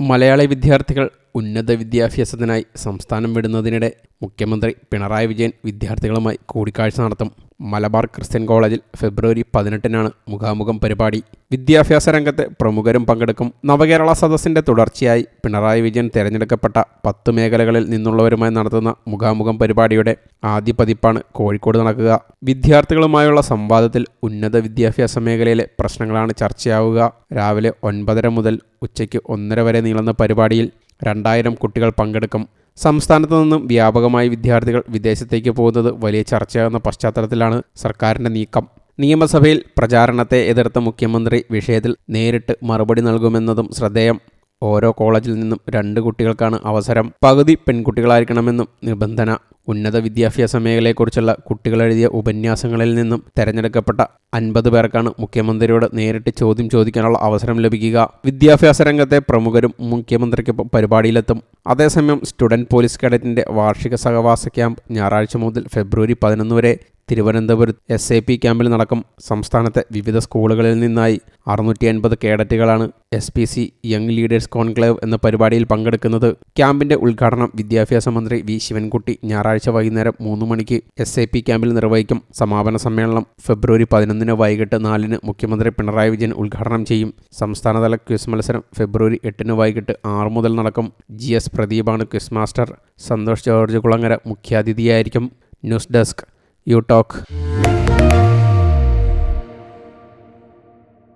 മലയാളി വിദ്യാർത്ഥികൾ ഉന്നത വിദ്യാഭ്യാസത്തിനായി സംസ്ഥാനം വിടുന്നതിനിടെ മുഖ്യമന്ത്രി പിണറായി വിജയൻ വിദ്യാർത്ഥികളുമായി കൂടിക്കാഴ്ച നടത്തും. മലബാർ ക്രിസ്ത്യൻ കോളേജിൽ ഫെബ്രുവരി പതിനെട്ടിനാണ് മുഖാമുഖം പരിപാടി. വിദ്യാഭ്യാസ രംഗത്തെ പ്രമുഖരും പങ്കെടുക്കും. നവകേരള സദസ്സിന്റെ തുടർച്ചയായി പിണറായി വിജയൻ തിരഞ്ഞെടുക്കപ്പെട്ട പത്ത് മേഖലകളിൽ നിന്നുള്ളവരുമായി നടത്തുന്ന മുഖാമുഖം പരിപാടിയുടെ ആദ്യ പതിപ്പാണ് കോഴിക്കോട് നടക്കുക. വിദ്യാർത്ഥികളുമായുള്ള സംവാദത്തിൽ ഉന്നത വിദ്യാഭ്യാസ മേഖലയിലെ പ്രശ്നങ്ങളാണ് ചർച്ചയാവുക. രാവിലെ ഒൻപതര മുതൽ ഉച്ചയ്ക്ക് ഒന്നര വരെ നീളുന്ന പരിപാടിയിൽ രണ്ടായിരം കുട്ടികൾ പങ്കെടുക്കും. സംസ്ഥാനത്തു നിന്നും വ്യാപകമായി വിദ്യാർത്ഥികൾ വിദേശത്തേക്ക് പോകുന്നത് വലിയ ചർച്ചയാകുന്ന പശ്ചാത്തലത്തിലാണ് സർക്കാരിന്റെ നീക്കം. നിയമസഭയിൽ പ്രചാരണത്തെ എതിർത്ത മുഖ്യമന്ത്രി വിഷയത്തിൽ നേരിട്ട് മറുപടി നൽകുമെന്നതും ശ്രദ്ധേയം. ഓരോ കോളേജിൽ നിന്നും രണ്ട് കുട്ടികൾക്കാണ് അവസരം. പകുതി പെൺകുട്ടികളായിരിക്കണമെന്നും നിബന്ധന. ഉന്നത വിദ്യാഭ്യാസ മേഖലയെക്കുറിച്ചുള്ള കുട്ടികളെഴുതിയ ഉപന്യാസങ്ങളിൽ നിന്നും തെരഞ്ഞെടുക്കപ്പെട്ട അൻപത് പേർക്കാണ് മുഖ്യമന്ത്രിയോട് നേരിട്ട് ചോദ്യം ചോദിക്കാനുള്ള അവസരം ലഭിക്കുക. വിദ്യാഭ്യാസ രംഗത്തെ പ്രമുഖരും മുഖ്യമന്ത്രിക്കൊപ്പം പരിപാടിയിലെത്തും. അതേസമയം സ്റ്റുഡന്റ് പോലീസ് കേഡറ്റിന്റെ വാർഷിക സഹവാസ ക്യാമ്പ് ഞായറാഴ്ച മുതൽ ഫെബ്രുവരി പതിനൊന്ന് വരെ തിരുവനന്തപുരത്ത് എസ് എ പി ക്യാമ്പിൽ നടക്കും സംസ്ഥാനത്തെ വിവിധ സ്കൂളുകളിൽ നിന്നായി. അറുന്നൂറ്റി അൻപത് കേഡറ്റുകളാണ് S P C young leaders conclave എന്ന പരിപാടിയിൽ പങ്കെടുക്കുന്നത്. ക്യാമ്പിന്റെ ഉദ്ഘാടനം വിദ്യാഭ്യാസ മന്ത്രി വി ശിവൻകുട്ടി ഞായറാഴ്ച വൈകുന്നേരം മൂന്ന് മണിക്ക് എസ് എ പി ക്യാമ്പിൽ നിർവഹിക്കും. സമാപന സമ്മേളനം ഫെബ്രുവരി പതിനൊന്നിന് വൈകിട്ട് നാലിന് മുഖ്യമന്ത്രി പിണറായി വിജയൻ ഉദ്ഘാടനം ചെയ്യും. സംസ്ഥാനതല ക്വിസ് മത്സരം ഫെബ്രുവരി എട്ടിന് വൈകിട്ട് ആറ് മുതൽ നടക്കും. ജി എസ് പ്രദീപാണ് quiz master. Santhosh George Kulangara മുഖ്യാതിഥിയായിരിക്കും. News desk you talk.